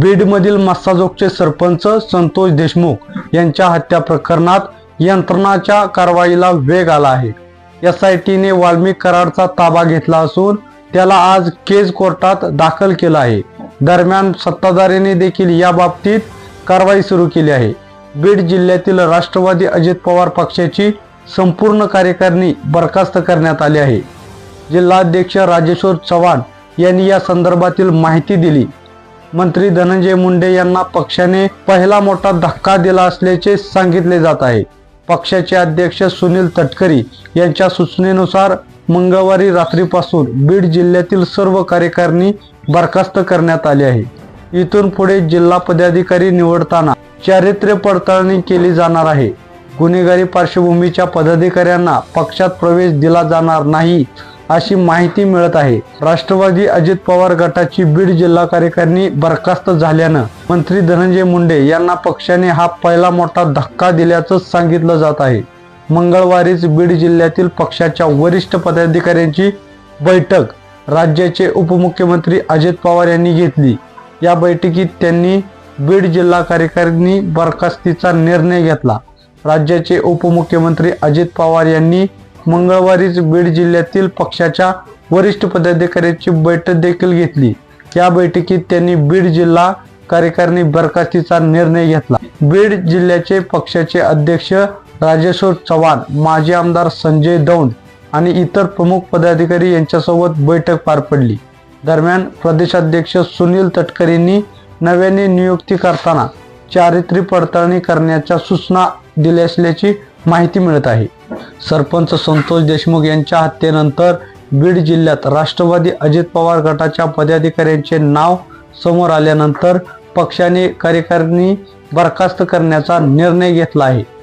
बीडमधील मस्साजोगचे सरपंच संतोष देशमुख यांच्या हत्या प्रकरणात यंत्रणाच्या कारवाईला वेग आला आहे. एस आय टीने वाल्मिक कराडचा ताबा घेतला असून त्याला आज केज कोर्टात दाखल केला आहे. दरम्यान सत्ताधाऱ्यांनी देखील या बाबतीत कारवाई सुरू केली आहे. बीड जिल्ह्यातील राष्ट्रवादी अजित पवार पक्षाची संपूर्ण कार्यकारिणी बरखास्त करण्यात आली आहे. जिल्हाध्यक्ष राजेश्वर चव्हाण यांनी या संदर्भातील माहिती दिली. मंत्री धनंजय मुंडे यांना पक्षाने पहिला मोठा धक्का दिला असल्याचे सांगितले जात आहे. पक्षाचे अध्यक्ष सुनील तटकरी यांच्या सूचनेनुसार मंगळवारी रात्रीपासून बीड जिल्ह्यातील सर्व कार्यकारिणी बरखास्त करण्यात आली आहे. इथून पुढे जिल्हा पदाधिकारी निवडताना चारित्र्य पडताळणी केली जाणार आहे. गुन्हेगारी पार्श्वभूमीच्या पदाधिकाऱ्यांना पक्षात प्रवेश दिला जाणार नाही. अशी माहिती मिळत आहे. राष्ट्रवादी अजित पवार गटाची बीड जिल्हा कार्यकारिणी बरखास्त झाल्यानं मंत्री धनंजय मुंडे यांना पक्षाने हा पहिला मोठा धक्का दिल्याचं सांगितलं जात आहे. मंगळवारीच बीड जिल्ह्यातील पक्षाच्या वरिष्ठ पदाधिकाऱ्यांची बैठक राज्याचे उपमुख्यमंत्री अजित पवार यांनी घेतली. या बैठकीत त्यांनी बीड जिल्हा कार्यकारिणी बरखास्तीचा निर्णय घेतला. राज्याचे उपमुख्यमंत्री अजित पवार यांनी मंगळवारीच बीड जिल्ह्यातील पक्षाच्या वरिष्ठ पदाधिकाऱ्यांची बैठक देखील घेतली. या बैठकीत त्यांनी बीड जिल्हा कार्यकारिणी बरखास्तीचा निर्णय घेतला. बीड जिल्ह्याचे पक्षाचे अध्यक्ष राजेश्वर चव्हाण माजी आमदार संजय दौंड आणि इतर प्रमुख पदाधिकारी यांच्यासोबत बैठक पार पडली. दरम्यान प्रदेशाध्यक्ष सुनील तटकरेंनी नव्याने नियुक्ती करताना चारित्र्य पडताळणी करण्याच्या सूचना दिल्या असल्याची माहिती मिळत आहे. सरपंच संतोष देशमुख यांच्या हत्येनंतर बीड जिल्ह्यात राष्ट्रवादी अजित पवार गटाच्या पदाधिकाऱ्यांचे नाव समोर आल्यानंतर पक्षाने कार्यकारिणी बरखास्त करण्याचा निर्णय घेतला आहे.